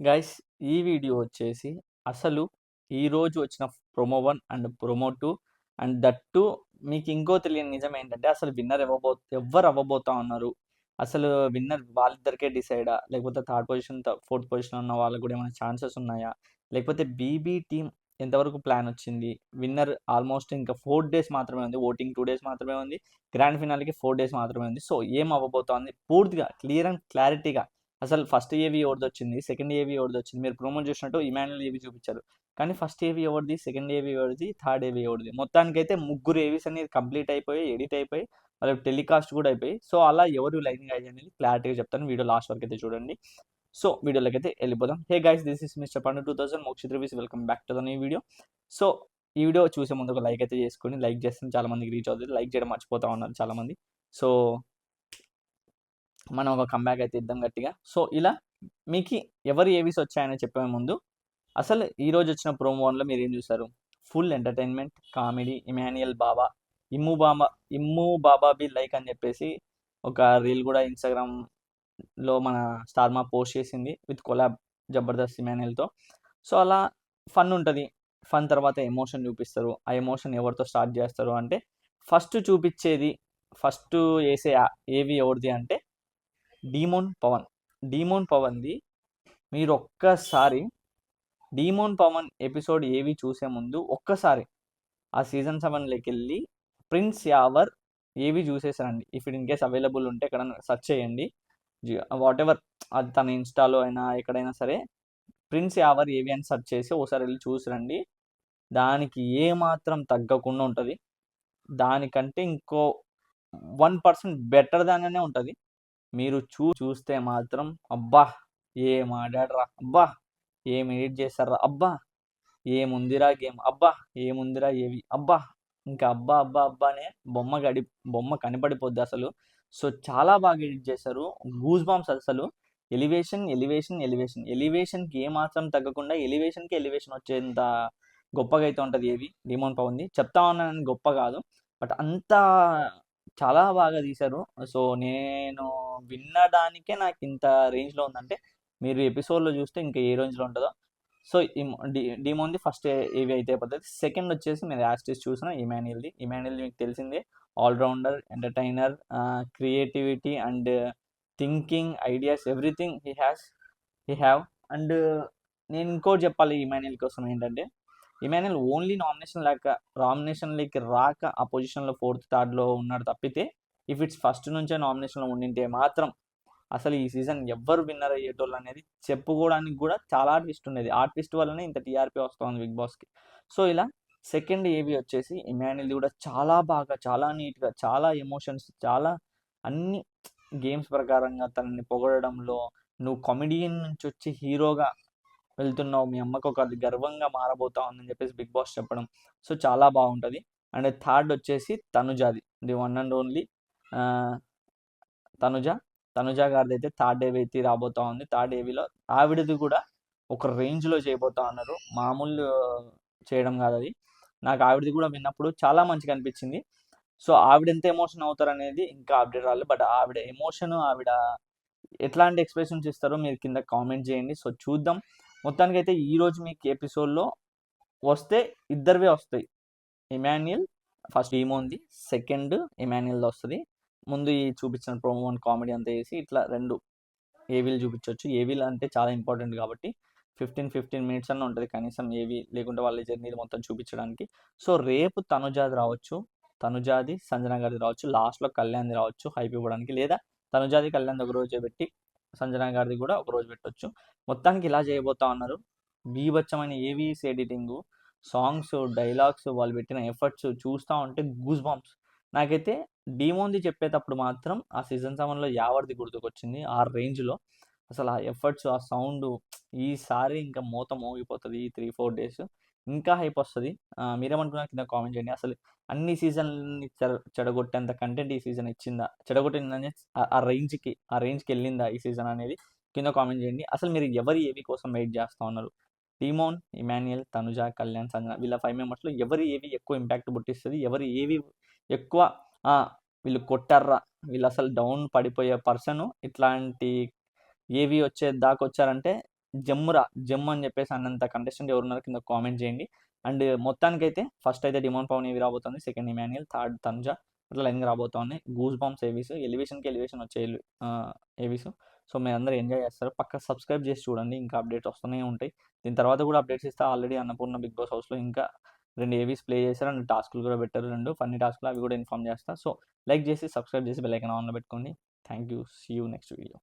Guys ఈ video వచ్చేసి అసలు ఈరోజు వచ్చిన promo one and promo two and that too మీకు ఇంకో తెలియని నిజం ఏంటంటే అసలు విన్నర్ ఇవ్వబో ఎవరు అవ్వబోతా ఉన్నారు? అసలు విన్నర్ వాళ్ళిద్దరికే డిసైడా? లేకపోతే థర్డ్ పొజిషన్ ఫోర్త్ పొజిషన్ ఉన్న వాళ్ళకు కూడా ఏమైనా ఛాన్సెస్ ఉన్నాయా? లేకపోతే బీబీ టీం ఎంతవరకు ప్లాన్ వచ్చింది? విన్నర్ ఆల్మోస్ట్ ఇంకా ఫోర్ డేస్ మాత్రమే ఉంది ఓటింగ్ టూ డేస్ మాత్రమే ఉంది గ్రాండ్ ఫినాల్కి ఫోర్ డేస్ మాత్రమే ఉంది. సో ఏం అవ్వబోతోంది పూర్తిగా క్లియర్ అండ్ క్లారిటీగా అసలు ఫస్ట్ ఏవి ఎవరిది వచ్చింది? సెకండ్ ఏవి ఎవరిది వచ్చింది? మీరు ప్రోమో చూసినట్టు ఇమాన్యుల్ ఏవి చూపించారు. కానీ ఫస్ట్ ఏవి ఎవరిది? సెకండ్ ఏవి ఎవరిది? థర్డ్ ఏవి ఎవరిది? మొత్తానికైతే ముగ్గురు ఏవీస్ అనేది కంప్లీట్ అయిపోయి ఎడిట్ అయిపోయి వాళ్ళకి టెలికాస్ట్ కూడా అయిపోయి. సో అలా ఎవరు లైనింగ్ అయ్యి అనేది క్లారిటీగా చెప్తాను. వీడియో లాస్ట్ వరకు అయితే చూడండి. సో వీడియోలోకి అయితే వెళ్ళిపోదాం. Hey guys this is mister Pandu two thousand Mokshith reviews welcome back to the new video. So ఈ వీడియో చూసే ముందు ఒక లైక్ అయితే చేసుకొని లైక్ చేస్తే చాలా మందికి రీచ్ అవుతుంది. లైక్ చేయడం మర్చిపోతా ఉన్నారు చాలా మంది సో మనం ఒక కంబ్యాక్ అయితే ఇద్దాం గట్టిగా. సో ఇలా మీకు ఎవరు ఏవిస్ వచ్చాయని చెప్పే ముందు అసలు ఈరోజు వచ్చిన ప్రోమోన్లో మీరు ఏం చూసారు full entertainment comedy Emmanuel baba Immu baba Immu Baba be like అని చెప్పేసి ఒక రీల్ కూడా ఇన్స్టాగ్రామ్లో మన స్టార్మా పోస్ట్ చేసింది విత్ కొలాబ్ జబర్దస్త్ ఇమాన్యుయల్తో సో అలా ఫన్ ఉంటుంది. ఫన్ తర్వాత ఎమోషన్ చూపిస్తారు. ఆ ఎమోషన్ ఎవరితో స్టార్ట్ చేస్తారు అంటే ఫస్ట్ చూపించేది ఫస్ట్ వేసే ఏవి ఎవరిది అంటే డీమోన్ పవన్. డీమోన్ పవన్ది మీరు ఒక్కసారి డీమోన్ పవన్ ఎపిసోడ్ ఏవి చూసే ముందు ఒక్కసారి ఆ సీజన్ సెవెన్లోకి వెళ్ళి ప్రిన్స్ యావర్ ఏవి చూసేసారండి? If it in case available ఉంటే ఎక్కడైనా సెర్చ్ చేయండి. వాట్ ఎవర్ అది తన ఇన్స్టాలో అయినా ఎక్కడైనా సరే ప్రిన్స్ యావర్ ఏవి అని సెర్చ్ చేసి ఒకసారి వెళ్ళి చూసిరండి. దానికి ఏ మాత్రం తగ్గకుండా ఉంటుంది. దానికంటే ఇంకో వన్ పర్సెంట్ బెటర్ దానినే ఉంటుంది. మీరు చూ చూస్తే మాత్రం అబ్బా! ఏం ఆడాడరా? అబ్బా! ఏం ఎడిట్ చేశారా అబ్బా! ఏముందిరా గేమ్? అబ్బా! ఏముందిరా ఏవి? అబ్బా! ఇంకా అబ్బా అబ్బా అబ్బానే బొమ్మ గడి బొమ్మ కనపడిపోద్ది అసలు. సో చాలా బాగా ఎడిట్ చేశారు. గూస్ బాంబ్స్ అసలు. Elevation elevation elevation. ఎలివేషన్కి ఏ మాత్రం తగ్గకుండా ఎలివేషన్కి ఎలివేషన్ వచ్చేంత గొప్పగా అయితే ఉంటుంది ఏవి? డిమోన్ పవన్ది. చెప్తా ఉన్నానని గొప్ప కాదు. బట్ అంత చాలా బాగా తీశారు. సో నేను వినడానికే నాకు ఇంత రేంజ్లో ఉందంటే మీరు ఎపిసోడ్లో చూస్తే ఇంకా ఏ రేంజ్లో ఉంటుందో. సో డి డిమోన్ది ఫస్ట్ ఏవి అయితే పద్ధతి. సెకండ్ వచ్చేసి మీరు యాస్టిస్ చూసిన ఇమాన్యుల్ది ఇమాన్యుల్ది మీకు తెలిసిందే. Allrounder entertainer creativity and thinking ideas everything he has he have and నేను ఇంకోటి చెప్పాలి ఇమాన్యుల్ కోసం ఏంటంటే ఇమానుయల్ ఓన్లీ నామినేషన్ లేక నామినేషన్లోకి రాక ఆ పొజిషన్లో ఫోర్త్ థర్డ్లో ఉన్నాడు తప్పితే ఇఫ్ ఇట్స్ ఫస్ట్ నుంచే నామినేషన్లో ఉండింటే మాత్రం అసలు ఈ సీజన్ ఎవ్వరు విన్నర్ అయ్యేటోళ్ళు అనేది చెప్పుకోవడానికి కూడా చాలా ట్విస్ట్ ఉండేది. ఆ ట్విస్ట్ వల్లనే ఇంత టీఆర్పీ వస్తుంది బిగ్ బాస్కి. సో ఇలా సెకండ్ ఏవి వచ్చేసి ఇమానుయల్ది కూడా చాలా బాగా చాలా నీట్గా చాలా ఎమోషన్స్ చాలా అన్ని గేమ్స్ ప్రకారంగా తనని పొగడడంలో నువ్వు కామెడియన్ నుంచి వచ్చి హీరోగా వెళ్తున్నావు మీ అమ్మకు ఒక అది గర్వంగా మారబోతా ఉందని చెప్పేసి బిగ్ బాస్ చెప్పడం. సో చాలా బాగుంటుంది. అండ్ థర్డ్ వచ్చేసి తనుజాది the one and only Tanuja. Tanuja గారిది అయితే థర్డ్ ఏవి అయితే రాబోతా ఉంది. థర్డ్ ఏవిలో ఆవిడది కూడా ఒక రేంజ్లో చేయబోతా ఉన్నారు. మామూలు చేయడం కాదు అది. నాకు ఆవిడది కూడా విన్నప్పుడు చాలా మంచిగా అనిపించింది. సో ఆవిడ ఎంత ఎమోషన్ అవుతారు అనేది ఇంకా అప్డేట్ రాలేదు. బట్ ఆవిడ ఎమోషన్ ఆవిడ ఎట్లాంటి ఎక్స్ప్రెషన్స్ ఇస్తారో మీరు కింద కామెంట్ చేయండి. సో చూద్దాం. మొత్తానికి అయితే ఈరోజు మీకు ఎపిసోడ్లో వస్తే ఇద్దరివే వస్తాయి. ఇమాన్యుయల్ ఫస్ట్ ఈమోంది సెకండ్ ఇమాన్యుయల్ వస్తుంది. ముందు ఈ చూపించిన ప్రోమో అండ్ కామెడీ అంతా వేసి ఇట్లా రెండు ఏవీలు చూపించవచ్చు ఏవీలు అంటే చాలా ఇంపార్టెంట్ కాబట్టి ఫిఫ్టీన్ ఫిఫ్టీన్ మినిట్స్ అన్న ఉంటుంది కనీసం ఏవి లేకుంటే వాళ్ళ జర్నీ మొత్తం చూపించడానికి. సో రేపు తనుజాది రావచ్చు. తనుజాది సంజన గారిది రావచ్చు. లాస్ట్లో కళ్యాణ్ది రావచ్చు హైప్ ఇవ్వడానికి లేదా తనుజాది కళ్యాణ్ ఒక రోజు పెట్టి సంజన గారిది కూడా ఒక రోజు పెట్టవచ్చు మొత్తానికి ఇలా చేయబోతా ఉన్నారు. బీభత్సమైన ఏవీస్ ఎడిటింగ్ సాంగ్స్ డైలాగ్స్ వాళ్ళు పెట్టిన ఎఫర్ట్స్ చూస్తూ ఉంటే గూస్ బాంబ్స్ నాకైతే డీమోంది చెప్పేటప్పుడు మాత్రం ఆ సీజన్ సెవెన్లో యావర్ది గుర్తుకొచ్చింది ఆ రేంజ్లో. అసలు ఆ ఎఫర్ట్స్ ఆ సౌండ్ ఈసారి ఇంకా మూత మోగిపోతుంది ఈ త్రీ ఫోర్ డేస్. ఇంకా హైప్ వస్తుంది. మీరేమనుకున్నారు? కింద కామెంట్ చేయండి. అసలు అన్ని సీజన్ని చెడగొట్టేంత కంటెంట్ ఈ సీజన్ ఇచ్చిందా? చెడగొట్టిందని ఆ రేంజ్కి ఆ రేంజ్కి వెళ్ళిందా ఈ సీజన్ అనేది? కింద కామెంట్ చేయండి. అసలు మీరు ఎవరి ఏవి కోసం వెయిట్ చేస్తూ ఉన్నారు? టీమోన్ ఇమాన్యుయల్ తనుజ కళ్యాణ్ సంజన వీళ్ళ ఫైవ్ మెంబర్స్లో ఎవరి ఏవి ఎక్కువ ఇంపాక్ట్ పుట్టిస్తుంది? ఎవరి ఏవి ఎక్కువ వీళ్ళు కొట్టారా వీళ్ళు అసలు డౌన్ పడిపోయే పర్సన్ ఇట్లాంటి ఏవి వచ్చే దాకా వచ్చారంటే జమ్మురా జమ్ అని చెప్పేసి అన్నంత కంటెస్టెంట్ ఎవరున్నారు కింద కామెంట్ చేయండి. అండ్ మొత్తానికైతే ఫస్ట్ అయితే డిమాండ్ పవన్ ఏవి రాబోతుంది సెకండ్ ఇమాన్యుల్ థర్డ్ తనుజా అట్లా లైన్గా రాబోతుంది. గూస్ బాంబ్స్ ఏవీస్ ఎలివేషన్కి ఎలివేషన్ వచ్చే ఏవీస్ సో. మీరు అందరూ ఎంజాయ్ చేస్తారు. పక్క సబ్స్క్రైబ్ చేసి చూడండి ఇంకా అప్డేట్స్ వస్తూనే ఉంటాయి. దీని తర్వాత కూడా అప్డేట్స్ ఇస్తా. ఆల్రెడీ అన్నపూర్ణ బిగ్ బాస్ హౌస్లో ఇంకా రెండు ఏవీస్ ప్లే చేశారు. అండ్ టాస్క్లు కూడా పెట్టారు రెండు. ఫన్నీ టాస్క్లు అవి కూడా ఇన్ఫామ్ చేస్తా. సో లైక్ చేసి సబ్స్క్రైబ్ చేసి బెల్ ఐకన్ ఆన్లో పెట్టుకోండి. Thank you see you next video